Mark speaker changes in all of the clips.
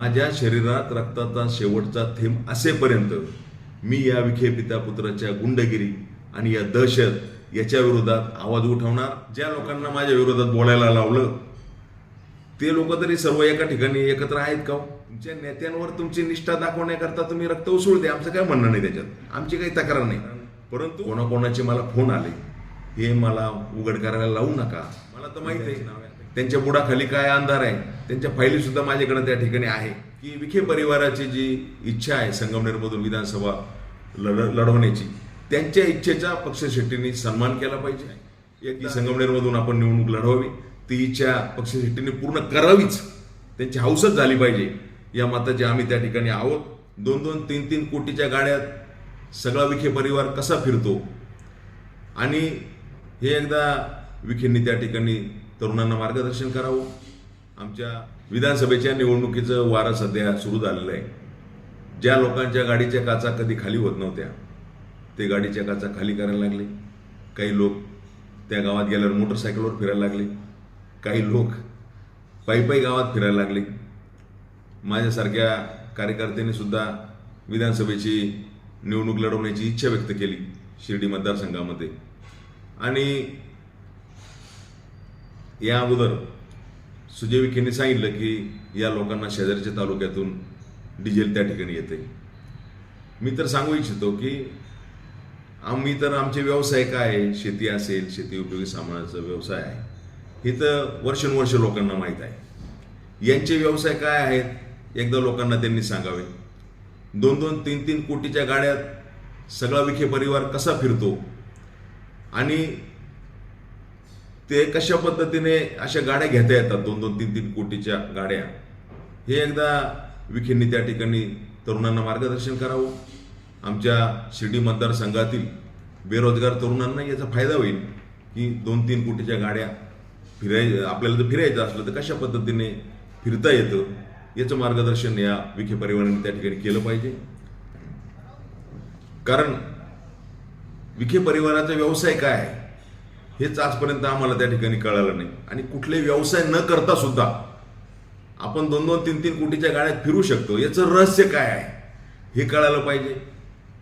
Speaker 1: माझ्या शरीरात रक्ताचा शेवटचा थेंब असेपर्यंत मी या विखे पिता पुत्राच्या गुंडगिरी आणि या दहशत याच्या विरोधात आवाज उठवणार ज्या लोकांना माझ्या विरोधात बोलायला लावलं ते लोक तरी सर्व एका ठिकाणी एकत्र आहेत का हो? तुमच्या नेत्यांवर तुमची निष्ठा दाखवण्याकरता तुम्ही रक्त उसळते आमचं काय म्हणणं नाही त्याच्यात? आमची काही तक्रार नाही. परंतु कोणाकोणाचे मला फोन आले हे मला उघड करायला लावू नका. मला तर माहीत आहे. त्यांच्या बुडाखाली काय अंधार आहे? त्यांच्या फायली सुद्धा माझ्याकडे त्या ठिकाणी आहे. की विखे परिवाराची जी इच्छा आहे संगमनेरमधून विधानसभा लढ लढवण्याची त्यांच्या इच्छेचा पक्ष शेट्टींनी सन्मान केला पाहिजे. की संगमनेरमधून आपण निवडणूक लढवावी. ती इच्छा पक्ष शेट्टींनी पूर्ण करावीच. त्यांची हौसच झाली पाहिजे. या मताचे आम्ही त्या ठिकाणी आहोत. दोन दोन तीन तीन कोटीच्या गाड्यात सगळा विखे परिवार कसा फिरतो? आणि हे एकदा विखेंनी त्या ठिकाणी तरुणांना मार्गदर्शन करावं. आमच्या विधानसभेच्या निवडणुकीचं वारं सध्या सुरू झालेलं आहे. ज्या लोकांच्या गाडीच्या काचा कधी खाली होत नव्हत्या ते गाडीच्या काचा खाली करायला लागले. काही लोक त्या गावात गेल्यावर मोटरसायकलवर फिरायला लागले. काही लोक पायी पायी गावात फिरायला लागले. माझ्यासारख्या कार्यकर्त्यांनी सुद्धा विधानसभेची निवडणूक लढवण्याची इच्छा व्यक्त केली शिर्डी मतदारसंघामध्ये. आणि या अगोदर सुजय विखेंनी सांगितलं की या लोकांना शेजारच्या तालुक्यातून डिझेल त्या ठिकाणी येते. मी तर सांगू इच्छितो की आम्ही तर आमचे व्यवसाय काय आहे? शेती असेल शेती उपयोगी सामानाचा व्यवसाय आहे. हे तर वर्षानुवर्ष लोकांना माहीत आहे. यांचे व्यवसाय काय आहेत? एकदा लोकांना त्यांनी सांगावे. दोन दोन तीन तीन कोटीच्या गाड्यात सगळा विखे परिवार कसा फिरतो? आणि ते कशा पद्धतीने अशा गाड्या घेता येतात? दोन दोन तीन तीन कोटीच्या गाड्या. हे एकदा विखेंनी त्या ठिकाणी तरुणांना मार्गदर्शन करावं. आमच्या शिर्डी मतदारसंघातील बेरोजगार तरुणांना याचा फायदा होईल की दोन तीन कोटीच्या गाड्या फिराय आपल्याला जर फिरायचं असलं तर कशा पद्धतीने फिरता येतं? याचं मार्गदर्शन या विखे परिवाराने त्या ठिकाणी केलं पाहिजे. कारण विखे परिवाराचा व्यवसाय काय आहे? हेच आजपर्यंत आम्हाला त्या ठिकाणी कळालं नाही. आणि कुठले व्यवसाय न करता सुद्धा आपण दोन दोन तीन तीन कोटीच्या गाड्यात फिरू शकतो. याचं रहस्य काय आहे? हे कळायला पाहिजे.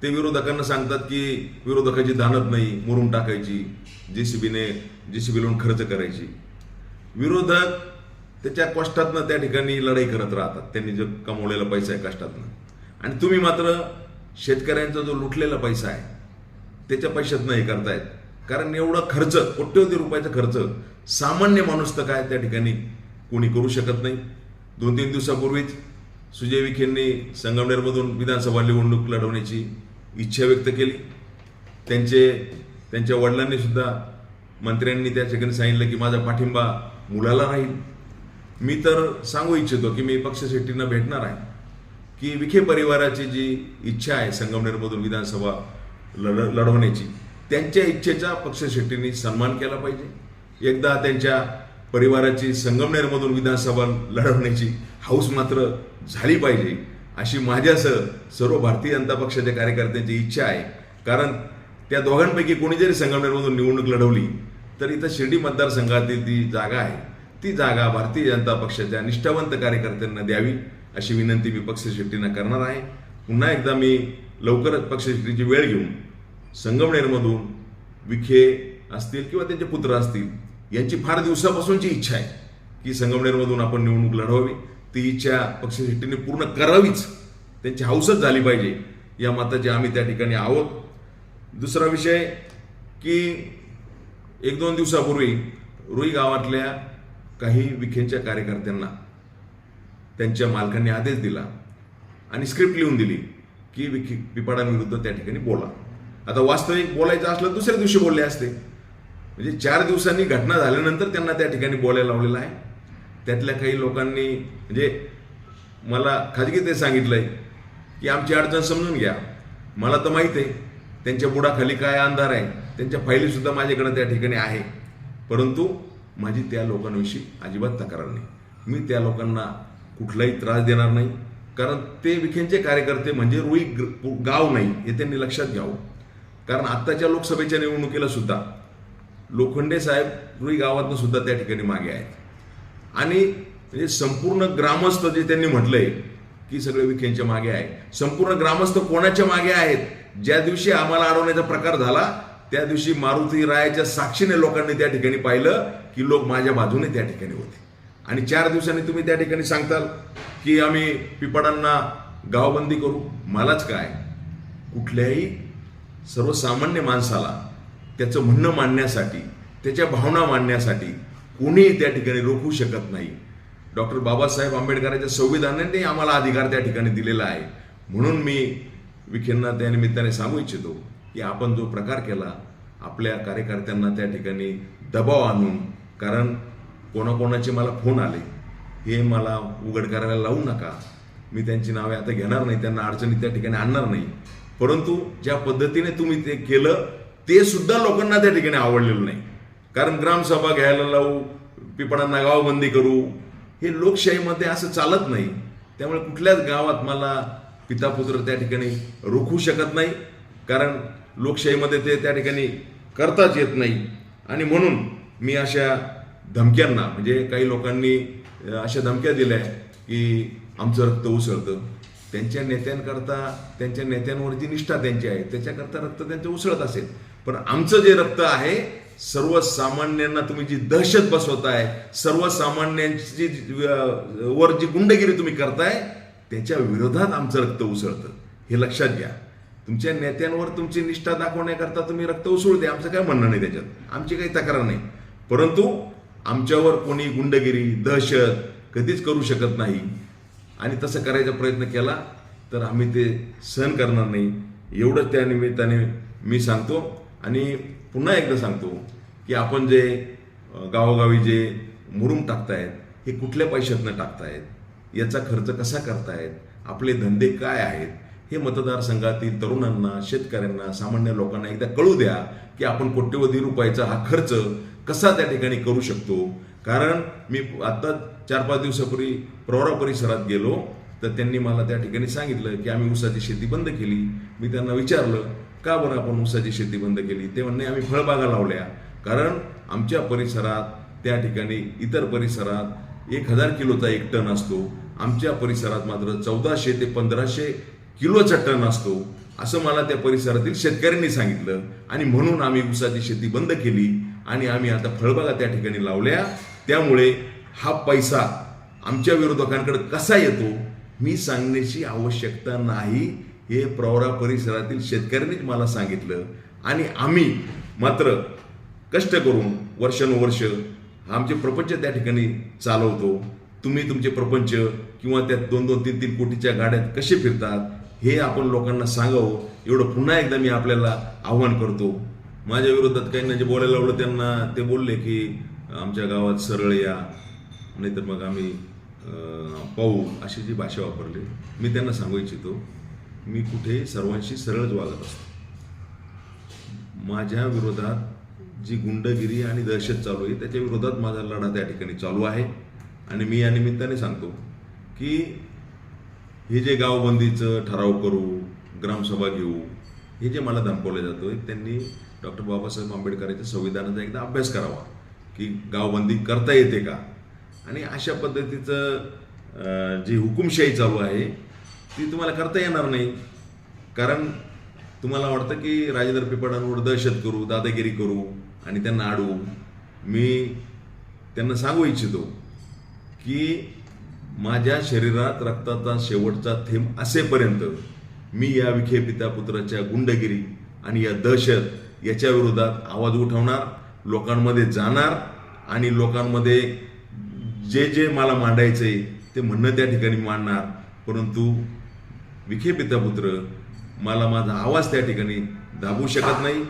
Speaker 1: ते विरोधकांना सांगतात की विरोधकाची दानत नाही मुरून टाकायची जे सी बीने जे सी बी लावून खर्च करायची. विरोधक त्याच्या कष्टातनं त्या ठिकाणी लढाई करत राहतात. त्यांनी जो कमवलेला पैसा आहे कष्टातनं. आणि तुम्ही मात्र शेतकऱ्यांचा जो लुटलेला पैसा आहे त्याच्या पैशातनं हे करतायत. कारण एवढा खर्च कोट्यवधी रुपयाचा खर्च सामान्य माणूस तर काय त्या ठिकाणी कोणी करू शकत नाही. दोन तीन दिवसापूर्वीच सुजय विखेंनी संगमनेरमधून विधानसभा निवडणूक लढवण्याची इच्छा व्यक्त केली. त्यांचे त्यांच्या वडिलांनी सुद्धा मंत्र्यांनी त्या ठिकाणी सांगितलं की माझा पाठिंबा मुलाला राहील. मी तर सांगू इच्छितो की मी पक्षशेट्टींना भेटणार आहे. की विखे परिवाराची जी इच्छा आहे संगमनेरमधून विधानसभा लढ लढवण्याची त्यांच्या इच्छेचा पक्ष शेट्टींनी सन्मान केला पाहिजे. एकदा त्यांच्या परिवाराची संगमनेरमधून विधानसभा लढवण्याची हौस मात्र झाली पाहिजे अशी माझ्यासह सर्व भारतीय जनता पक्षाच्या कार्यकर्त्यांची इच्छा आहे. कारण त्या दोघांपैकी कोणी जरी संगमनेरमधून निवडणूक लढवली तर इथं शिर्डी मतदारसंघातील ती जागा आहे ती जागा भारतीय जनता पक्षाच्या निष्ठावंत कार्यकर्त्यांना द्यावी अशी विनंती मी पक्ष शेट्टींना करणार आहे. पुन्हा एकदा मी लवकरच पक्ष शेट्टीची वेळ घेऊन संगमनेरमधून विखे असतील किंवा त्यांचे पुत्र असतील यांची फार दिवसापासूनची इच्छा आहे की संगमनेरमधून आपण निवडणूक लढवावी. ती इच्छा पक्षशेट्टीने पूर्ण करावीच. त्यांची हौसच झाली पाहिजे. या मताचे आम्ही त्या ठिकाणी आहोत. दुसरा विषय की एक दोन दिवसापूर्वी रुई गावातल्या काही विखेंच्या कार्यकर्त्यांना त्यांच्या मालकांनी आदेश दिला आणि स्क्रिप्ट लिहून दिली की विखे पिपाडांविरुद्ध त्या ठिकाणी बोला. आता वास्तविक बोलायचं असलं दुसऱ्या दिवशी बोलले असते. म्हणजे चार दिवसांनी घटना झाल्यानंतर त्यांना त्या ठिकाणी बोलायला लावलेलं आहे. त्यातल्या काही लोकांनी म्हणजे मला खाजगी ते सांगितलंय की आमची अडचण समजून घ्या. मला तर माहीत आहे त्यांच्या बुडाखाली काय अंधार आहे. त्यांच्या फाईलीसुद्धा माझ्याकडं त्या ठिकाणी आहे. परंतु माझी त्या लोकांविषयी अजिबात तक्रार नाही. मी त्या लोकांना कुठलाही त्रास देणार नाही. कारण ते विखेंचे कार्यकर्ते म्हणजे रुई ग- गाव नाही हे त्यांनी लक्षात घ्यावं. कारण आत्ताच्या लोकसभेच्या निवडणुकीला सुद्धा लोखंडे साहेब रुई गावातनं सुद्धा त्या ठिकाणी मागे आहेत. आणि म्हणजे संपूर्ण ग्रामस्थ जे त्यांनी म्हटलंय की सगळे विखेंच्या मागे आहे संपूर्ण ग्रामस्थ कोणाच्या मागे आहेत? ज्या दिवशी आम्हाला अडवण्याचा प्रकार झाला त्या दिवशी मारुती रायाच्या साक्षीने लोकांनी त्या ठिकाणी पाहिलं की लोक माझ्या बाजूने त्या ठिकाणी होते. आणि चार दिवसांनी तुम्ही त्या ठिकाणी सांगताल की आम्ही पिपाडांना गावबंदी करू. मलाच काय? कुठल्याही सर्वसामान्य माणसाला त्याचं म्हणणं मांडण्यासाठी त्याच्या भावना मांडण्यासाठी कोणीही त्या ठिकाणी रोखू शकत नाही. डॉक्टर बाबासाहेब आंबेडकरांच्या संविधानाने आम्हाला अधिकार त्या ठिकाणी दिलेला आहे. म्हणून मी विखेंना त्या निमित्ताने सांगू इच्छितो की आपण जो प्रकार केला आपल्या कार्यकर्त्यांना त्या ठिकाणी दबाव आणून कारण कोणाकोणाचे मला फोन आले हे मला उघड करायला लावू नका. मी त्यांची नावे आता घेणार नाही त्यांना अडचणी त्या ठिकाणी आणणार नाही. परंतु ज्या पद्धतीने तुम्ही ते केलं ते सुद्धा लोकांना त्या ठिकाणी आवडलेलं नाही. कारण ग्रामसभा घ्यायला लावू पिपळांना गावबंदी करू हे लोकशाहीमध्ये असं चालत नाही. त्यामुळे कुठल्याच गावात मला पिता पुत्र त्या ठिकाणी रोखू शकत नाही. कारण लोकशाहीमध्ये ते त्या ठिकाणी करताच येत नाही. आणि म्हणून मी अशा धमक्यांना म्हणजे काही लोकांनी अशा धमक्या दिल्या की आमचं रक्त उसळतं. त्यांच्या नेत्यांकरता त्यांच्या नेत्यांवर जी निष्ठा त्यांची आहे. त्याच्याकरता रक्त त्यांचं उसळत असेल. पण आमचं जे रक्त आहे सर्वसामान्यांना तुम्ही जी दहशत बसवताय सर्वसामान्यांची जी, वर जी गुंडगिरी तुम्ही करताय त्याच्या विरोधात आमचं रक्त उसळतं. हे लक्षात घ्या. तुमच्या नेत्यांवर तुमची निष्ठा दाखवण्याकरता तुम्ही रक्त उसळते आमचं काय म्हणणं नाही त्याच्यात. आमची काही तक्रार नाही. परंतु आमच्यावर कोणी गुंडगिरी दहशत कधीच करू शकत नाही. आणि तसं करायचा प्रयत्न केला तर आम्ही ते सहन करणार नाही. एवढंच त्या निमित्ताने मी सांगतो आणि पुन्हा एकदा सांगतो की आपण जे गावोगावी जे मुरुम टाकतायत हे कुठल्या पैशातनं टाकतायत? याचा खर्च कसा करतायत? आपले धंदे काय आहेत? हे मतदारसंघातील तरुणांना शेतकऱ्यांना सामान्य लोकांना एकदा कळू द्या की आपण कोट्यवधी रुपयाचा हा खर्च कसा त्या ठिकाणी करू शकतो. कारण मी आता चार पाच दिवसापूर्वी प्रवरा परिसरात गेलो. तर त्यांनी मला त्या ठिकाणी सांगितलं की आम्ही ऊसाची शेती बंद केली. मी त्यांना विचारलं का बरं आपण ऊसाची शेती बंद केली? ते म्हणणे आम्ही फळबागा लावल्या. कारण आमच्या परिसरात त्या ठिकाणी इतर परिसरात एक हजार किलोचा एक टन असतो. आमच्या परिसरात मात्र चौदाशे ते पंधराशे किलोचा टन असतो. असं मला त्या परिसरातील शेतकऱ्यांनी सांगितलं. आणि म्हणून आम्ही ऊसाची शेती बंद केली. आणि आम्ही आता फळबागा त्या ठिकाणी लावल्या. त्यामुळे हा पैसा आमच्या विरोधकांकडे कसा येतो मी सांगण्याची आवश्यकता नाही हे प्रवरा परिसरातील शेतकऱ्यांनीच मला सांगितलं. आणि आम्ही मात्र कष्ट करून वर्षानुवर्ष आमचे प्रपंच त्या ठिकाणी चालवतो. तुम्ही तुमचे प्रपंच किंवा त्या दोन दोन तीन तीन कोटीच्या गाड्यात कसे फिरतात हे आपण लोकांना सांगावं. एवढं पुन्हा एकदा मी आपल्याला आव्हान करतो. माझ्या विरोधात काही जे बोलायला लावलं त्यांना ते बोलले की आमच्या गावात सरळ या नाहीतर मग आम्ही पाहू अशी जी भाषा वापरली मी त्यांना सांगू इच्छितो मी कुठेही सर्वांशी सरळच वागत असतो. माझ्या विरोधात जी गुंडगिरी आणि दहशत चालू आहे त्याच्या विरोधात माझा लढा त्या ठिकाणी चालू आहे. आणि मी या निमित्ताने सांगतो की हे जे गावबंदीचं ठराव करू ग्रामसभा घेऊ हे जे मला धमकवलं जातं त्यांनी डॉक्टर बाबासाहेब आंबेडकरांच्या संविधानाचा एकदा अभ्यास करावा की गावबंदी करता येते का? आणि अशा पद्धतीचं जी हुकुमशाही चालू आहे ती तुम्हाला करता येणार नाही. कारण तुम्हाला वाटतं की राजेंद्र पिपळांवर दहशत करू दादागिरी करू आणि त्यांना अडवू मी त्यांना सांगू इच्छितो की माझ्या शरीरात रक्ताचा शेवटचा थेंब असेपर्यंत मी या विखे पिता पुत्राच्या गुंडगिरी आणि या दहशत याच्या विरोधात आवाज उठवणार लोकांमध्ये जाणार आणि लोकांमध्ये जे जे मला मांडायचं आहे ते म्हणणं त्या ठिकाणी मांडणार. परंतु विखे पिता मला माझा आवाज त्या ठिकाणी दाबू शकत नाही.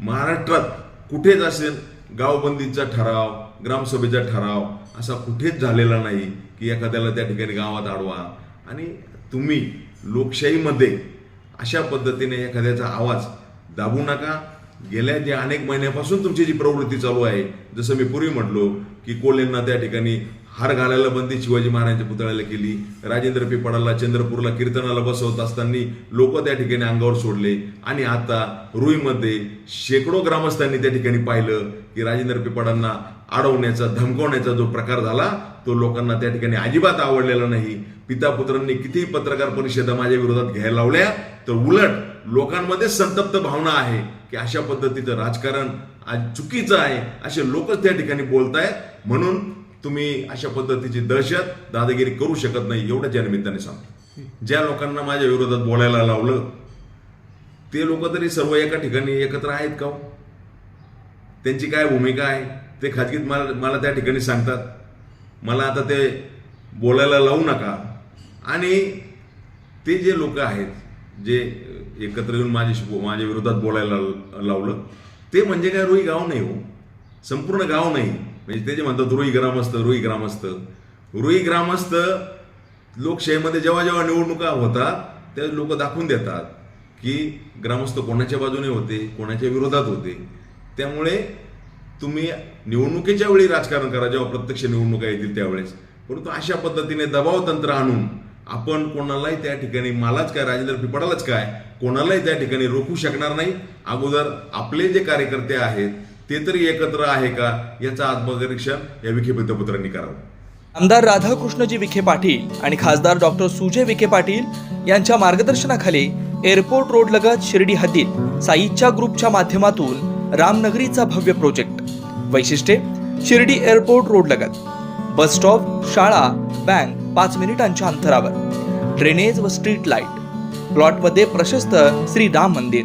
Speaker 1: महाराष्ट्रात कुठेच असेल गावबंदीचा ठराव ग्रामसभेचा ठराव असा कुठेच झालेला नाही की एखाद्याला त्या ठिकाणी गावात अडवा आणि तुम्ही लोकशाहीमध्ये अशा पद्धतीने एखाद्याचा आवाज दाबू नका. गेल्या ज्या अनेक महिन्यापासून तुमची जी प्रवृत्ती चालू आहे जसं मी पूर्वी म्हटलो की कोल्हेंना त्या ठिकाणी हार घालायला बंदी शिवाजी महाराजांच्या पुतळ्याला केली. राजेंद्र पिपाडाला चंद्रपूरला कीर्तनाला बसवत असताना लोक त्या ठिकाणी अंगावर सोडले. आणि आता रुईमध्ये शेकडो ग्रामस्थांनी त्या ठिकाणी पाहिलं की राजेंद्र पिपाडांना अडवण्याचा धमकवण्याचा जो प्रकार झाला तो लोकांना त्या ठिकाणी अजिबात आवडलेला नाही. पिता पुत्रांनी कितीही पत्रकार परिषदा माझ्या विरोधात घ्यायला लावल्या तर उलट लोकांमध्ये संतप्त भावना आहे की अशा पद्धतीचं राजकारण आज चुकीचं आहे असे लोकच त्या ठिकाणी बोलतायत. म्हणून तुम्ही अशा पद्धतीची दहशत दादागिरी करू शकत नाही एवढ्या या निमित्ताने सांगतो. ज्या लोकांना माझ्या विरोधात बोलायला लावलं ते लोक तरी सर्व एका ठिकाणी एकत्र आहेत का हो? त्यांची काय भूमिका आहे? ते खाजगीत मला मला त्या ठिकाणी सांगतात. मला आता ते बोलायला लावू नका. आणि ते जे लोक आहेत जे एकत्र येऊन माझ्याशी माझ्या विरोधात बोलायला लावलं ते म्हणजे काय रुई गाव नाही हो. संपूर्ण गाव नाही. म्हणजे ते जे म्हणतात रुई ग्रामस्थ रुई ग्रामस्थ. रुई ग्रामस्थ लोकशाहीमध्ये जेव्हा जेव्हा निवडणुका होतात ते लोक दाखवून देतात की ग्रामस्थ कोणाच्या बाजूने होते कोणाच्या विरोधात होते. त्यामुळे तुम्ही निवडणुकीच्या वेळी राजकारण करा जेव्हा प्रत्यक्ष निवडणुका येतील त्यावेळेस. परंतु अशा पद्धतीने दबाव तंत्र आणून आपण कोणालाही त्या ठिकाणी मलाच काय राजेंद्र पिपडालाच काय कोणालाही त्या ठिकाणी रोखू शकणार नाही. अगोदर आपले जे कार्यकर्ते आहेत ते तरी एकत्र आहे का याचं आत्मनिरीक्षण या विखे पत्रांनी करावं.
Speaker 2: आमदार राधाकृष्णजी विखे पाटील आणि खासदार डॉक्टर सुजय विखे पाटील यांच्या मार्गदर्शनाखाली एअरपोर्ट रोड लगत शिर्डी हद्दीत साईच्या ग्रुपच्या माध्यमातून रामनगरीचा भव्य प्रोजेक्ट. वैशिष्ट्ये शिर्डी एअरपोर्ट रोड लगत. बस स्टॉप शाळा बँक पाच मिनिटांच्या अंतरावर. ड्रेनेज व स्ट्रीट लाइट. प्लॉटमध्ये प्रशस्त श्री राम मंदिर.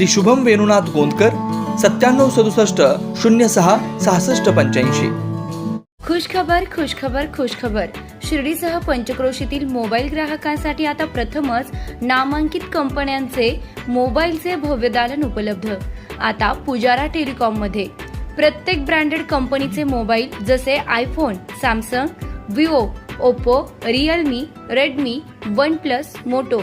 Speaker 2: श्री शुभम वेणुनाथ गोंदकर सत्त्याण्णव सदुसष्ट शून्य सहा सहासष्ट पंच्याऐंशी.
Speaker 3: खुशखबर खुशखबर खुशखबर. शिर्डीसह पंचक्रोशीतील मोबाईल ग्राहकांसाठी आता प्रथमच नामांकित कंपन्यांचे मोबाईलचे भव्य दालन उपलब्ध. आता पुजारा टेलिकॉममध्ये प्रत्येक ब्रँडेड कंपनीचे मोबाईल जसे iPhone Samsung Vivo Oppo Realme Redmi OnePlus Moto.